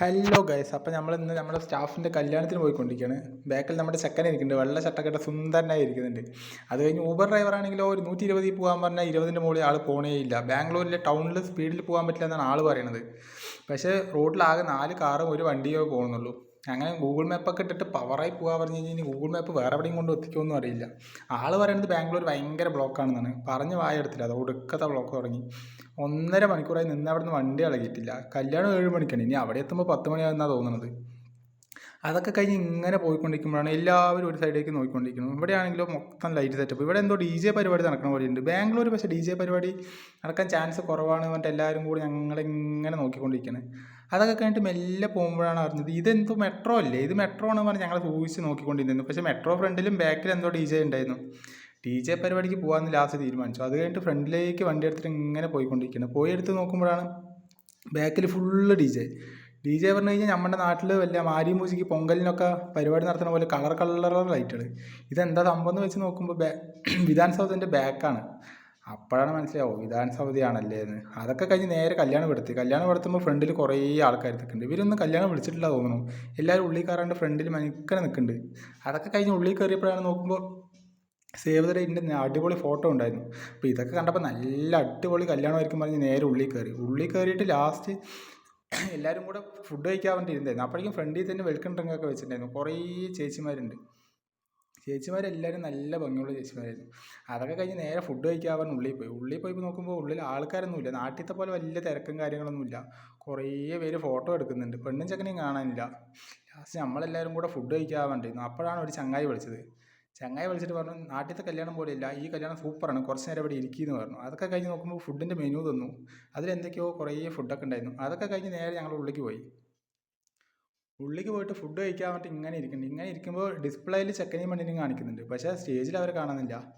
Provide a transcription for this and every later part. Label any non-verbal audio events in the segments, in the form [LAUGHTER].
Hello guys അപ്പോൾ നമ്മൾ ഇന്ന് നമ്മുടെ സ്റ്റാഫിന്റെ കല്യാണത്തിന് പോയിക്കൊണ്ടിരിക്കുകയാണ്. ബാക്കിൽ നമ്മുടെ ചെക്കൻ ഇരിക്കുന്നുണ്ട്. വെള്ള ചട്ടക്കെട്ട സുന്ദരനായി ഇരിക്കുന്നുണ്ട്. അത് കഴിഞ്ഞ് ഊബർ ഡ്രൈവർ ആണെങ്കിലോ ഒരു നൂറ്റി ഇരുപതിൽ പോകാൻ പറഞ്ഞാൽ ഇരുപതിന്റെ മുകളിൽ ആൾ പോണേ ഇല്ല. ബാംഗ്ലൂരിലെ ടൗണിൽ സ്പീഡിൽ പോകാൻ പറ്റില്ല എന്നാണ് ആൾ പറയണത് പക്ഷേ റോഡിലാകെ നാല് കാറും ഒരു വണ്ടിയോ പോകുന്നുള്ളൂ അങ്ങനെ ഗൂഗിൾ മാപ്പൊക്കെ ഇട്ടിട്ട് പവറായി പോകാൻ പറഞ്ഞു കഴിഞ്ഞാൽ ഗൂഗിൾ മാപ്പ് വേറെ എവിടെയും കൊണ്ട് എത്തിക്കുമെന്നും അറിയില്ല. ആൾ പറയുന്നത് ബാംഗ്ലൂർ ഭയങ്കര ബ്ലോക്കാണെന്നാണ് പറഞ്ഞ് വായെടുത്തില്ല അത് ഒടുക്കത്തെ ബ്ലോക്ക് തുടങ്ങി. ഒന്നര മണിക്കൂറായി നിന്ന് അവിടെ നിന്ന് വണ്ടി ഇളകിയിട്ടില്ല. കല്യാണം ഏഴ് മണിക്കാണ്. ഇനി അവിടെ എത്തുമ്പോൾ പത്ത് മണിയാകുന്നാണ് തോന്നുന്നത് അതൊക്കെ കഴിഞ്ഞ് ഇങ്ങനെ പോയിക്കൊണ്ടിരിക്കുമ്പോഴാണ് എല്ലാവരും ഒരു സൈഡിലേക്ക് നോക്കിക്കൊണ്ടിരിക്കുന്നത് ആണെങ്കിലും മൊത്തം ലൈറ്റ് സെറ്റപ്പ് ഇവിടെ എന്തോ ഡി ജെ പരിപാടി നടക്കുന്ന പോലെയുണ്ട്. ബാംഗ്ലൂർ പക്ഷേ ഡി ജെ പരിപാടി നടക്കാൻ ചാൻസ് കുറവാണ് എല്ലാവരും കൂടി ഞങ്ങളിങ്ങനെ നോക്കിക്കൊണ്ടിരിക്കുന്നത് അതൊക്കെ കഴിഞ്ഞിട്ട് മെല്ലെ പോകുമ്പോഴാണ് അറിഞ്ഞത് ഇതെന്തോ മെട്രോ അല്ലേ? ഇത് മെട്രോ ആണെന്ന് പറഞ്ഞ് ഞങ്ങൾ സൂക്ഷിച്ച് നോക്കിക്കൊണ്ടിരുന്നു പക്ഷേ മെട്രോ ഫ്രണ്ടിലും ബാക്കിൽ എന്തോ ഡി ജെ ഉണ്ടായിരുന്നു. ഡി ജെ പരിപാടിക്ക് പോകാമെന്ന് ലാസ്റ്റ് തീരുമാനിച്ചു. അത് കഴിഞ്ഞിട്ട് ഫ്രണ്ടിലേക്ക് വണ്ടി എടുത്തിട്ട് ഇങ്ങനെ പോയിക്കൊണ്ടിരിക്കുന്നത് പോയി എടുത്ത് നോക്കുമ്പോഴാണ് ബാക്കിൽ full D J D J പറഞ്ഞു കഴിഞ്ഞാൽ നമ്മുടെ നാട്ടിൽ വല്ല മാരി മൂസിക്ക് പൊങ്കലിനൊക്കെ പരിപാടി നടത്തുന്ന പോലെ കളർ കളർ ലൈറ്റുകൾ ഇതെന്താ സംഭവം എന്ന് വെച്ച് നോക്കുമ്പോൾ ബാ [CLEARS THROAT] വിധാൻ സൗദിന്റെ ബാക്കാണ് അപ്പോഴാണ് മനസ്സിലാവും? സൗദിയാണല്ലേ എന്ന്. അതൊക്കെ കഴിഞ്ഞ് നേരെ കല്യാണം പെടുത്തി. കല്യാണം എടുത്തുമ്പോൾ ഫ്രണ്ടിൽ കുറേ ആൾക്കാർ നിൽക്കുന്നുണ്ട്. ഇവരൊന്നും കല്യാണം വിളിച്ചിട്ടില്ല തോന്നുന്നു. എല്ലാവരും ഉള്ളിൽ കയറാണ്ട് ഫ്രണ്ടിൽ മനിക്കനെ നിൽക്കുന്നുണ്ട്. അതൊക്കെ കഴിഞ്ഞ് ഉള്ളിൽ കയറിയപ്പോഴാണ് നോക്കുമ്പോൾ സേവ് ദ അടിപൊളി ഫോട്ടോ ഉണ്ടായിരുന്നു. അപ്പോൾ ഇതൊക്കെ കണ്ടപ്പോൾ നല്ല അടിപൊളി കല്യാണമായിരിക്കും പറഞ്ഞ് നേരെ ഉള്ളിൽ കയറി. ഉള്ളിൽ കയറിയിട്ട് ലാസ്റ്റ് എല്ലാവരും കൂടെ ഫുഡ് കഴിക്കാൻ വേണ്ടി ഇരുന്നായിരുന്നു അപ്പോഴേക്കും ഫ്രണ്ടിൽ തന്നെ വെൽക്കം ഡ്രിങ്ക് ഒക്കെ വെച്ചിട്ടുണ്ടായിരുന്നു. കുറേ ചേച്ചിമാരുണ്ട്. ചേച്ചിമാരെല്ലാവരും നല്ല ഭംഗിയുള്ള ചേച്ചിമാരായിരുന്നു. അതൊക്കെ കഴിഞ്ഞ് നേരെ ഫുഡ് കഴിക്കാൻ ഉള്ളിൽ പോയി. ഉള്ളിൽ പോയി നോക്കുമ്പോൾ ഉള്ളിൽ ആൾക്കാരൊന്നുമില്ല. നാട്ടിലത്തെ പോലെ വലിയ തിരക്കും കാര്യങ്ങളൊന്നുമില്ല. കുറേ പേര് ഫോട്ടോ എടുക്കുന്നുണ്ട്. പെണ്ണും ചെക്കനെയും കാണാനില്ല. ലാസ്റ്റ് നമ്മളെല്ലാവരും കൂടെ ഫുഡ് കഴിക്കാൻ വേണ്ടിയിരുന്നു അപ്പോഴാണ് ഒരു ചങ്ങായി വിളിച്ചത്. ചങ്ങായി വിളിച്ചിട്ട് പറഞ്ഞു നാട്ടിലത്തെ കല്യാണം പോലെയില്ല. ഈ കല്യാണം സൂപ്പറാണ്. കുറച്ച് നേരം ഇവിടെ ഇരിക്കുമെന്ന് പറഞ്ഞു. അതൊക്കെ കഴിഞ്ഞ് നോക്കുമ്പോൾ ഫുഡിന്റെ മെനു തന്നു. അതിലെന്തൊക്കെയോ കുറേ ഫുഡൊക്കെ ഉണ്ടായിരുന്നു. അതൊക്കെ കഴിഞ്ഞ് നേരെ ഞങ്ങൾ ഉള്ളിലേക്ക് പോയി. ഉള്ളിലേക്ക് പോയിട്ട് ഫുഡ് കഴിക്കാൻ വേണ്ടി ഇങ്ങനെ ഇരിക്കുന്നുണ്ട്. ഇങ്ങനെ ഇരിക്കുമ്പോൾ ഡിസ്പ്ലേയിൽ ചെക്കനെയും പെണ്ണിനെയും കാണിക്കുന്നുണ്ട്. പക്ഷേ സ്റ്റേജിൽ അവർ കാണുന്നില്ല.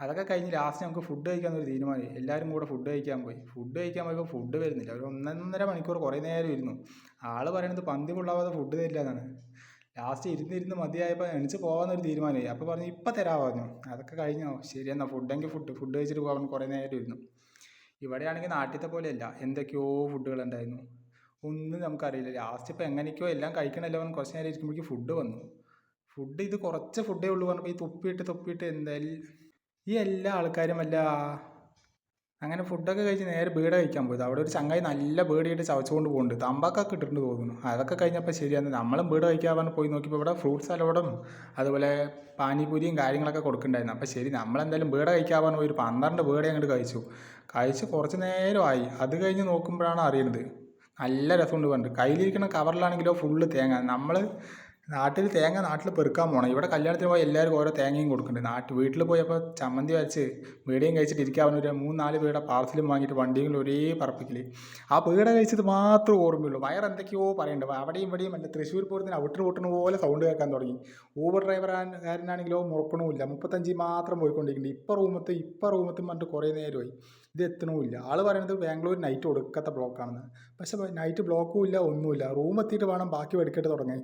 അതൊക്കെ കഴിഞ്ഞ് ലാസ്റ്റ് നമുക്ക് ഫുഡ് കഴിക്കാൻ ഒരു തീരുമാനമായി. എല്ലാവരും കൂടെ ഫുഡ് കഴിക്കാൻ പോയി. ഫുഡ് കഴിക്കാൻ പോയപ്പോൾ ഫുഡ് വരുന്നില്ല. ഒരു ഒന്നൊന്നര മണിക്കൂർ കുറേ നേരം ഇരുന്നു. ആൾ പറയുന്നത് പന്തി കൊള്ളാവാതെ ഫുഡ് തരില്ല എന്നാണ്. ലാസ്റ്റ് ഇരുന്നിരുന്ന് മതിയായപ്പോൾ എണിച്ച് പോകാമെന്നൊരു തീരുമാനമായി. അപ്പോൾ പറഞ്ഞു ഇപ്പം തരാൻ പറഞ്ഞു. അതൊക്കെ കഴിഞ്ഞോ. ശരി എന്നാൽ ഫുഡെങ്കിൽ ഫുഡ് ഫുഡ് കഴിച്ചിട്ട് പോകാൻ കുറേ നേരം ഇരുന്നു. ഇവിടെയാണെങ്കിൽ നാട്ടിലത്തെ പോലെയല്ല. എന്തൊക്കെയോ ഫുഡുകളുണ്ടായിരുന്നു ഒന്നും നമുക്കറിയില്ല. ലാസ്റ്റ് ഇപ്പോൾ എങ്ങനെയൊക്കെയോ എല്ലാം കഴിക്കണമല്ലോ പറഞ്ഞ് കുറച്ച് നേരം ഇരിക്കുമ്പോഴേക്കും ഫുഡ് വന്നു. ഫുഡ് ഇത് കുറച്ച് ഫുഡേ ഉള്ളൂ പറഞ്ഞപ്പോൾ ഈ തുപ്പിയിട്ട് തുപ്പിയിട്ട് എന്തായാലും ഈ എല്ലാ ആൾക്കാരും അല്ല അങ്ങനെ ഫുഡൊക്കെ കഴിച്ച് നേരെ ബീഡ കഴിക്കാൻ പോയത്. അവിടെ ഒരു ചങ്ങായി നല്ല ബീഡയായിട്ട് ചവച്ചുകൊണ്ട് പോകുന്നുണ്ട് തമ്പാക്കൊക്കെ ഇട്ടിട്ടുണ്ട് തോന്നുന്നു. അതൊക്കെ കഴിഞ്ഞപ്പോൾ ശരിയാണ്. നമ്മളും ബീഡ കഴിക്കാൻ പറഞ്ഞ് പോയി നോക്കിയപ്പോൾ ഇവിടെ ഫ്രൂട്ട്സ് അലവടും അതുപോലെ പാനിപൂരിയും കാര്യങ്ങളൊക്കെ കൊടുക്കുന്നുണ്ടായിരുന്നു. അപ്പോൾ ശരി നമ്മളെന്തായാലും ബീഡ കഴിക്കാൻ പറഞ്ഞ് പോയി. ഒരു പന്ത്രണ്ട് ബീഡ അങ്ങോട്ട് കഴിച്ചു. കഴിച്ച് കുറച്ച് നേരമായി. അത് കഴിഞ്ഞ് നോക്കുമ്പോഴാണ് അറിയുന്നത്. നല്ല രസമുണ്ട് പണ്ട് കയ്യിലിരിക്കുന്ന കവറിലാണെങ്കിലോ ഫുള്ള് തേങ്ങ. നമ്മൾ നാട്ടിൽ തേങ്ങ നാട്ടിൽ പെറുക്കാൻ പോകണം ഇവിടെ കല്യാണത്തിന് പോയി എല്ലാവർക്കും ഓരോ തേങ്ങയും കൊടുക്കുന്നുണ്ട്. നാട്ടിൽ വീട്ടിൽ പോയപ്പോൾ ചമ്മന്തി വരച്ച് വീടയും കഴിച്ചിട്ട് ഇരിക്കാൻ ഒരു മൂന്ന് നാല് വീട പാർസലും വാങ്ങിയിട്ട് വണ്ടിയും ഒരേ പറപ്പിക്കൽ ആ പീട കഴിച്ചത് മാത്രമേ ഓർമ്മയുള്ളൂ. വയർ എന്തൊക്കെയോ പറയുന്നുണ്ട് അവിടെയും ഇവിടെയും അല്ല. തൃശ്ശൂർ പൂരത്തിന് ഔട്ടർ പൊട്ടണ പോലെ സൗണ്ട് കേൾക്കാൻ തുടങ്ങി. ഊബർ ഡ്രൈവറുകാരനാണെങ്കിലോ മുറക്കണമില്ല മുപ്പത്തഞ്ച് മാത്രം പോയിക്കൊണ്ടിരിക്കുന്നുണ്ട്. ഇപ്പം റൂമത്ത് ഇപ്പം റൂമത്തും പറഞ്ഞിട്ട് കുറേ നേരമായി. ഇത് എത്തണമില്ല ആൾ പറയുന്നത് ബാംഗ്ലൂർ നൈറ്റ് ഒടുക്കത്തെ ബ്ലോക്കാണെന്ന് പക്ഷേ നൈറ്റ് ബ്ലോക്കും ഇല്ല ഒന്നുമില്ല. റൂം എത്തിയിട്ട് വേണം ബാക്കി വെടിക്കെട്ട് തുടങ്ങാൻ.